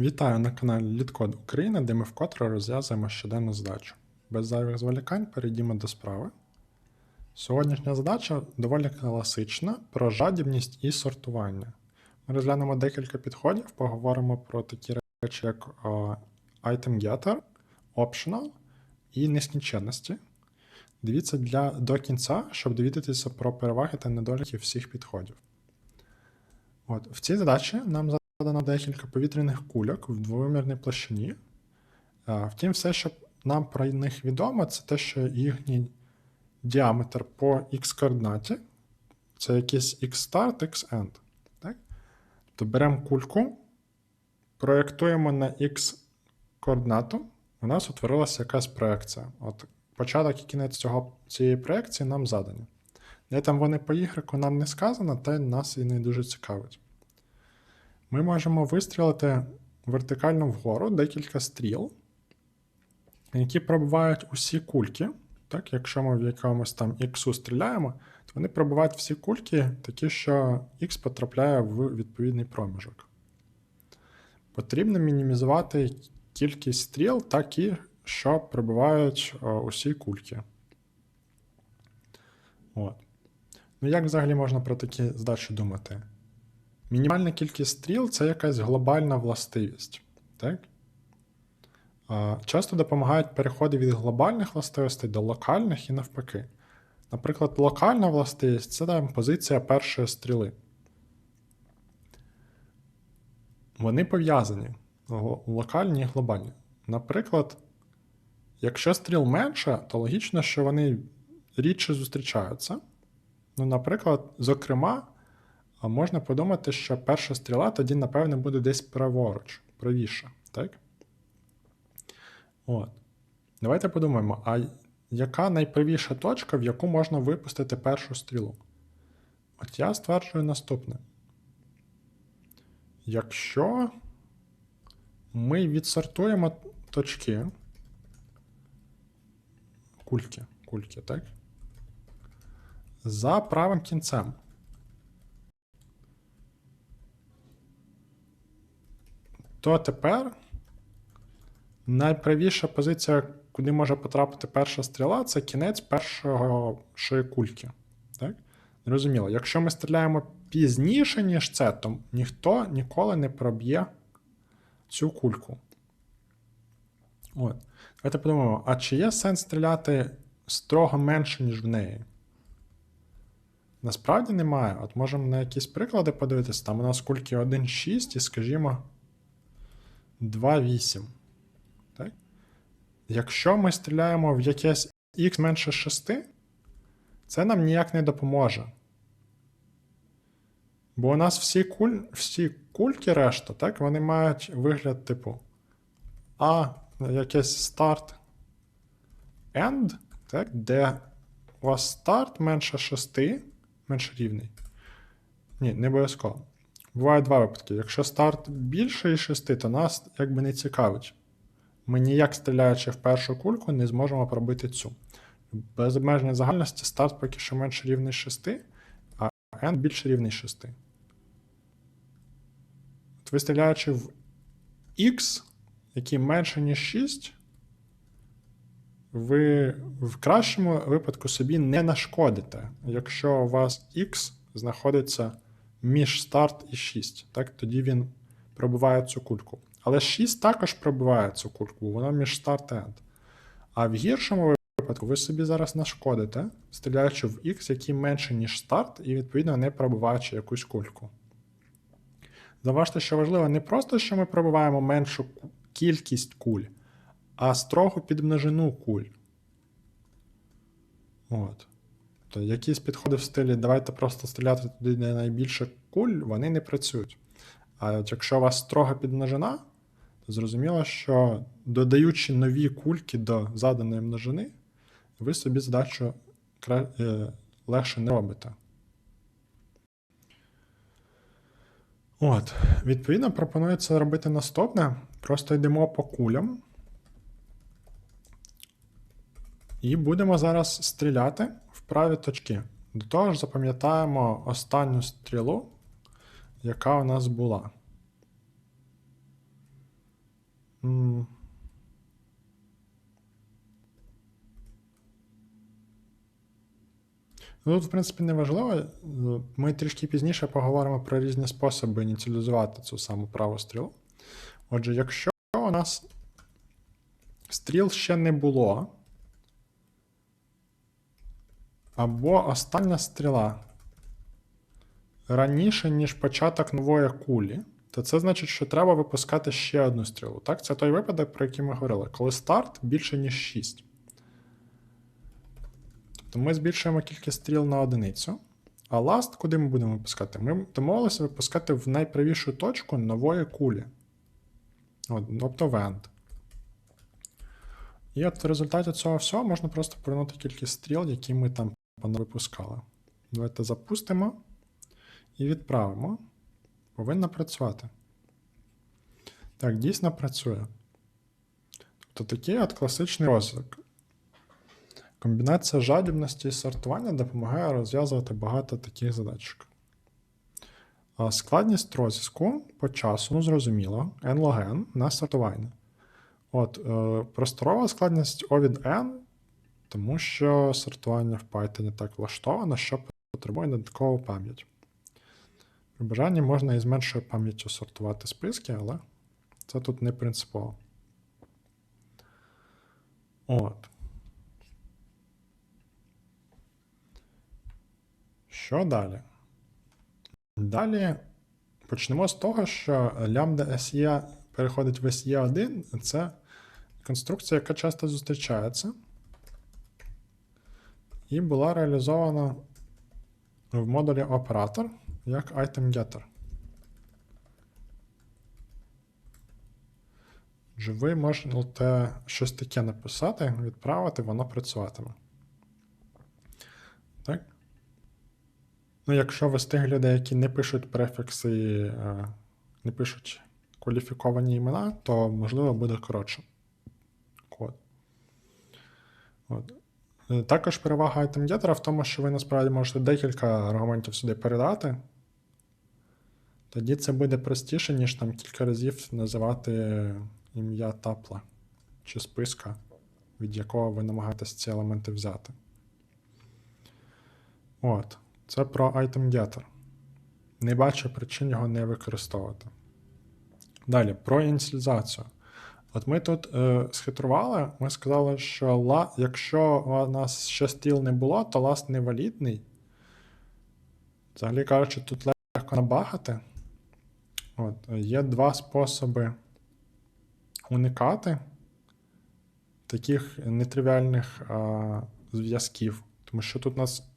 Вітаю на каналі Літкод Україна, де ми вкотре розв'язуємо щоденну задачу. Без зайвих зволікань перейдімо до справи. Сьогоднішня задача доволі класична про жадібність і сортування. Ми розглянемо декілька підходів, поговоримо про такі речі, як о, item getter, optional і нескінченності. Дивіться для, до кінця, щоб довідатися про переваги та недоліки всіх підходів. От, в цій задачі нам задано декілька повітряних кульок в двовимірній площині. Втім, все, що нам про них відомо, це те, що їхній діаметр по x координаті це якийсь x-start, x-end. Так? Тобто беремо кульку, проєктуємо на x координату, у нас утворилася якась проекція. От початок і кінець цього, цієї проекції нам задані. Де там вони по Y нам не сказано, та нас і не дуже цікавить. Ми можемо вистрілити вертикально вгору декілька стріл, які пробивають усі кульки. Так, Якщо ми в якомусь там X стріляємо, то вони пробивають всі кульки, такі, що X потрапляє в відповідний проміжок. Потрібно мінімізувати кількість стріл, такі, що пробивають о, усі кульки. От. Ну, як взагалі можна про такі задачі думати? Мінімальна кількість стріл це якась глобальна властивість. Так? Часто допомагають переходи від глобальних властивостей до локальних і навпаки. Наприклад, локальна властивість це там, позиція першої стріли. Вони пов'язані локальні і глобальні. Наприклад, якщо стріл менше, то логічно, що вони рідше зустрічаються. Ну, наприклад, зокрема, можна подумати, що перша стріла тоді, напевне, буде десь праворуч, правіше. Так? От. Давайте подумаємо, а яка найправіша точка, в яку можна випустити першу стрілу? От я стверджую наступне. Якщо ми відсортуємо точки, кульки, кульки, так? За правим кінцем. То тепер найправіша позиція, куди може потрапити перша стріла, це кінець першої кульки. Так? Зрозуміло, якщо ми стріляємо пізніше, ніж це, то ніхто ніколи не проб'є цю кульку. От. Давайте подумаємо, а чи є сенс стріляти строго менше, ніж в неї? Насправді немає. От можемо на якісь приклади подивитися. Там у нас кульки 1,6 і, скажімо, 2,8. Так? Якщо ми стріляємо в якесь X менше 6, це нам ніяк не допоможе. Бо у нас всі куль, всі кульки решта, так, вони мають вигляд типу А, якесь старт end, так, де у вас старт менше 6, менше рівний. Ні, не обов'язково. Буває два випадки. Якщо старт більше 6, то нас якби не цікавить. Ми ніяк стріляючи в першу кульку, не зможемо пробити цю. Без обмеження загальності старт поки що менше рівний 6, а n більше рівний 6. От ви стріляючи в X, який менше, ніж 6, ви в кращому випадку собі не нашкодите, якщо у вас X знаходиться між старт і 6. Так, Тоді він пробиває цю кульку. Але 6 також пробиває цю кульку, вона між старт і end. А в гіршому випадку ви собі зараз нашкодите, стріляючи в X, який менше, ніж старт, і, відповідно, не пробиваючи якусь кульку. Заважте, що важливо, не просто, що ми пробиваємо меншу кількість куль, а строго підмножину куль. От. То якісь підходи в стилі давайте просто стріляти туди, де найбільше куль, вони не працюють. А от якщо у вас строга підмножина, то зрозуміло, що додаючи нові кульки до заданої множини, ви собі задачу е, легше не робите. От, Відповідно, пропонується робити наступне. Просто йдемо по кулям. І будемо зараз стріляти в праві точки. До того ж, запам'ятаємо останню стрілу, яка у нас була. Ну, тут, в принципі, не важливо. Ми трішки пізніше поговоримо про різні способи ініціалізувати цю саму праву стрілу. Отже, якщо у нас стріл ще не було, або остання стріла раніше, ніж початок нової кулі, то це значить, що треба випускати ще одну стрілу. Так, це той випадок, про який ми говорили, коли старт більше, ніж 6. Тобто ми збільшуємо кількість стріл на одиницю. А ласт, куди ми будемо випускати? Ми домовилися випускати в найправішу точку нової кулі. От, тобто в end. І от в результаті цього всього можна просто повернути кількість стріл, які ми там випускали. Давайте запустимо і відправимо. Повинно працювати. Так, дійсно працює. Тобто такий от класичний розвиток. Комбінація жадібності і сортування допомагає розв'язувати багато таких задачок. Складність розв'язку по часу, ну зрозуміло, n log n на сортування. От, е, Просторова складність O від n, тому що сортування в Python так влаштовано, що потребує додаткову пам'ять. При бажанні можна і з меншою пам'яттю сортувати списки, але це тут не принципово. От. Що далі? Далі почнемо з того, що лямбда SE переходить в SE1. Це конструкція, яка часто зустрічається. І була реалізована в модулі оператор як item-getter. Ви можете щось таке написати, відправити, воно працюватиме. Так? Ну, якщо ви з тих людей, які не пишуть префікси, е, не пишуть кваліфіковані імена, то можливо буде коротше код. От. Е, Також перевага айтемгетера в тому, що ви насправді можете декілька аргументів сюди передати. Тоді це буде простіше, ніж там кілька разів називати ім'я тапла чи списка, від якого ви намагаєтесь ці елементи взяти. От. Це про item-getter. Не бачу причин його не використовувати. Далі, про ініціалізацію. От ми тут е, схитрували, ми сказали, що ла, якщо у нас ще стіл не було, то ласт невалідний. Взагалі кажучи, тут легко набагати. От, Є два способи уникати таких нетривіальних а, зв'язків. Тому що тут у нас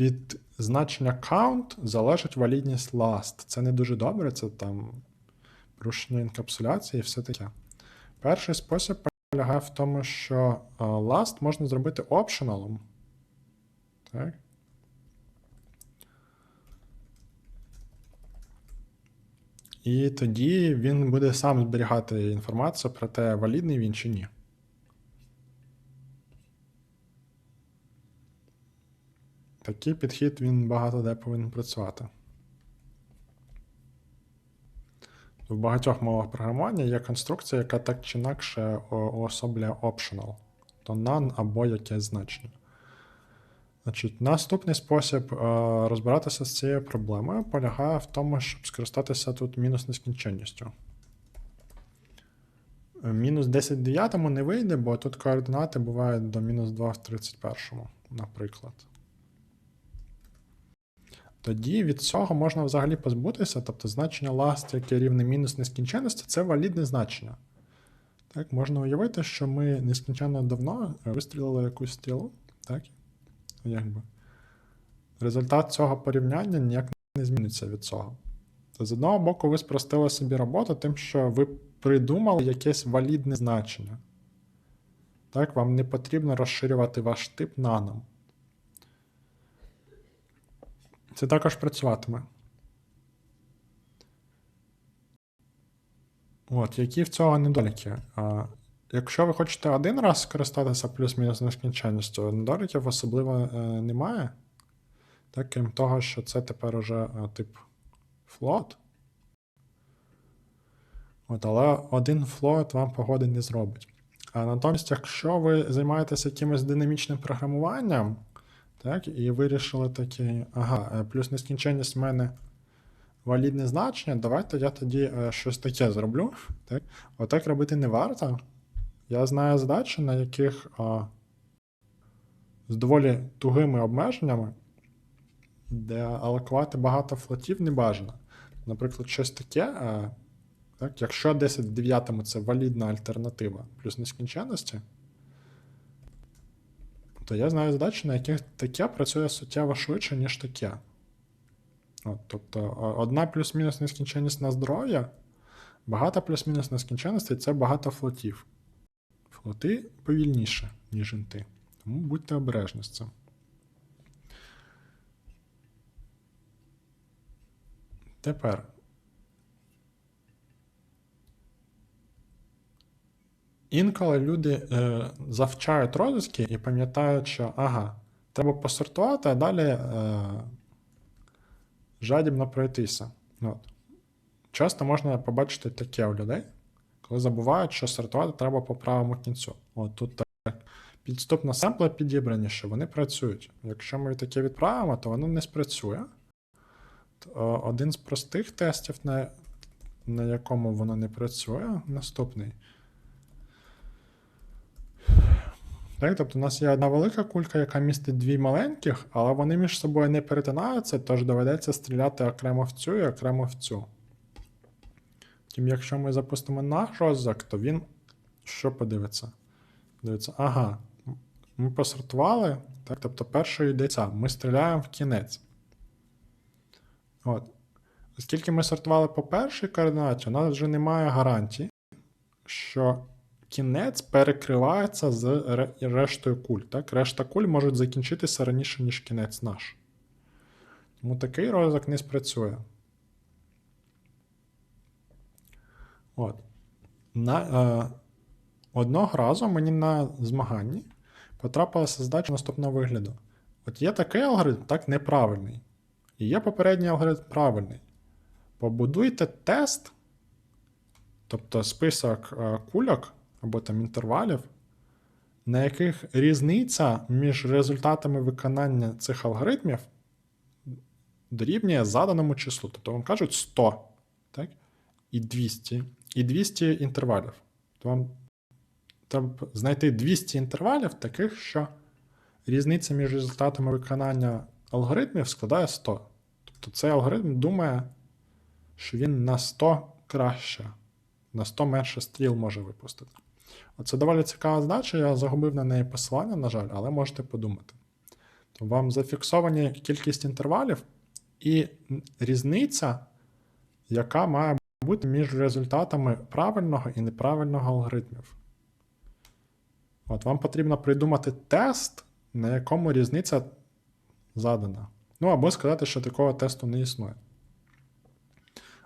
від значення count залежить валідність last. Це не дуже добре, це там порушення інкапсуляції і все таке. Перший спосіб полягає в тому, що last можна зробити optional. Так. І тоді він буде сам зберігати інформацію про те, валідний він чи ні. Такий підхід він багато де повинен працювати. В багатьох мовах програмування є конструкція, яка так чи інакше уособлює optional, то none або якесь значення. Значить, Наступний спосіб е, розбиратися з цією проблемою полягає в тому, щоб скористатися тут мінус нескінченністю. Е, Мінус 10 в 9 не вийде, бо тут координати бувають до мінус 2 в 31, наприклад. Тоді від цього можна взагалі позбутися, тобто значення last, яке рівне мінус нескінченності, це валідне значення. Так, Можна уявити, що ми нескінченно давно вистрілили якусь стрілу. так? Якби. Результат цього порівняння ніяк не зміниться від цього. То з одного боку, ви спростили собі роботу тим, що ви придумали якесь валідне значення. Так, Вам не потрібно розширювати ваш тип наном. Це також працюватиме. От, які в цього недоліки? А, Якщо ви хочете один раз скористатися плюс-мінус нескінченністю, недоліків особливо е, немає. Так, крім того, що це тепер уже е, тип float. От, але один флоут вам погоди не зробить. А натомість, якщо ви займаєтеся якимось динамічним програмуванням, так, і вирішили такі, ага, е, плюс нескінченність в мене валідне значення, давайте я тоді е, щось таке зроблю. Так? Отак робити не варто. Я знаю задачі, на яких а, з доволі тугими обмеженнями, де алокувати багато флотів не бажано. Наприклад, щось таке, а, так, якщо 10 в 9 це валідна альтернатива плюс нескінченності, то я знаю задачі, на яких таке працює суттєво швидше, ніж таке. От, тобто, одна плюс-мінус нескінченність на здоров'я, багато плюс-мінус нескінченностей це багато флотів. Флоти повільніше, ніж інти. Тому будьте обережні з цим. Тепер. Інколи люди е, завчають розвитки і пам'ятають, що ага, треба посортувати, а далі е, жадібно пройтися. От. Часто можна побачити таке у людей, коли забувають, що сортувати треба по правому кінцю. От тут так. Підступно семпли підібрані, що вони працюють. Якщо ми таке відправимо, то воно не спрацює. Один з простих тестів, на, на якому воно не працює, наступний. Так, тобто у нас є одна велика кулька, яка містить дві маленьких, але вони між собою не перетинаються, тож доведеться стріляти окремо в цю і окремо в цю. Втім, якщо ми запустимо наш розвиток, то він що подивиться? Дивиться, ага, ми посортували, так, тобто першою йде ця, ми стріляємо в кінець. От. Оскільки ми сортували по першій координаті, у нас вже немає гарантії, що кінець перекривається з рештою куль. Так? Решта куль можуть закінчитися раніше, ніж кінець наш. Тому такий розвиток не спрацює. От. На, е, одного разу мені на змаганні потрапилася задача наступного вигляду. От є такий алгоритм, так неправильний. І є попередній алгоритм правильний. Побудуйте тест, тобто список е, кульок або там інтервалів, на яких різниця між результатами виконання цих алгоритмів дорівнює заданому числу. Тобто вам кажуть 100, так? І 200, і 200 інтервалів. То вам треба знайти 200 інтервалів таких, що різниця між результатами виконання алгоритмів складає 100. Тобто цей алгоритм думає, що він на 100 краще, на 100 менше стріл може випустити. Оце доволі цікава задача, я загубив на неї посилання, на жаль, але можете подумати. То вам зафіксовані кількість інтервалів і різниця, яка має бути між результатами правильного і неправильного алгоритмів. От вам потрібно придумати тест, на якому різниця задана. Ну або сказати, що такого тесту не існує.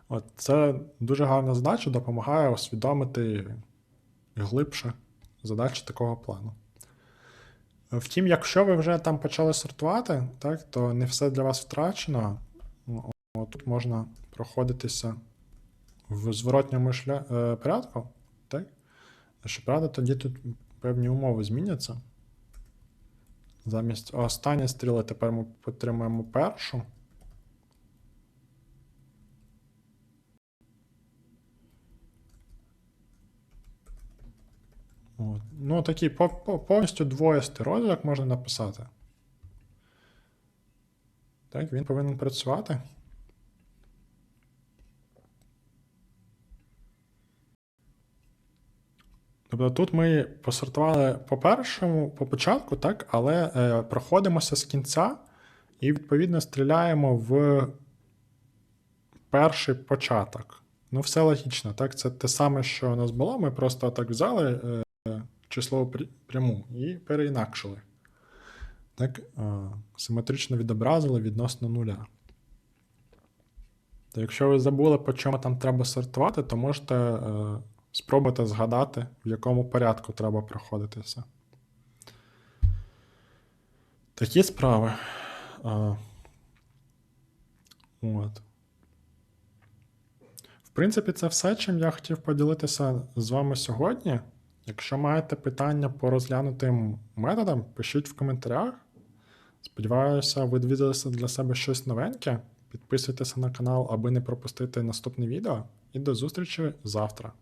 От це дуже гарна задача, допомагає усвідомити глибше задачі такого плану. Втім, якщо ви вже там почали сортувати, так, то не все для вас втрачено. Тут можна проходитися в зворотньому шля... е, порядку. Так? Щоправда, тоді тут певні умови зміняться. Замість останньої стріли тепер ми підтримуємо першу. От. Ну, такий по- по- повністю двоєстий розвиток можна написати. Так, він повинен працювати. Тобто тут ми посортували по першому, по початку, так, але е, проходимося з кінця і, відповідно, стріляємо в перший початок. Ну, все логічно, так? Це те саме, що у нас було. Ми просто так взяли е, числову пря- пряму і переінакшили. Так, е, симетрично відобразили відносно нуля. То якщо ви забули, по чому там треба сортувати, то можете е, спробувати згадати, в якому порядку треба проходитися. Такі справи. А, от. В принципі, це все, чим я хотів поділитися з вами сьогодні. Якщо маєте питання по розглянутим методам, пишіть в коментарях. Сподіваюся, ви дивилися для себе щось новеньке. Підписуйтеся на канал, аби не пропустити наступне відео. І до зустрічі завтра.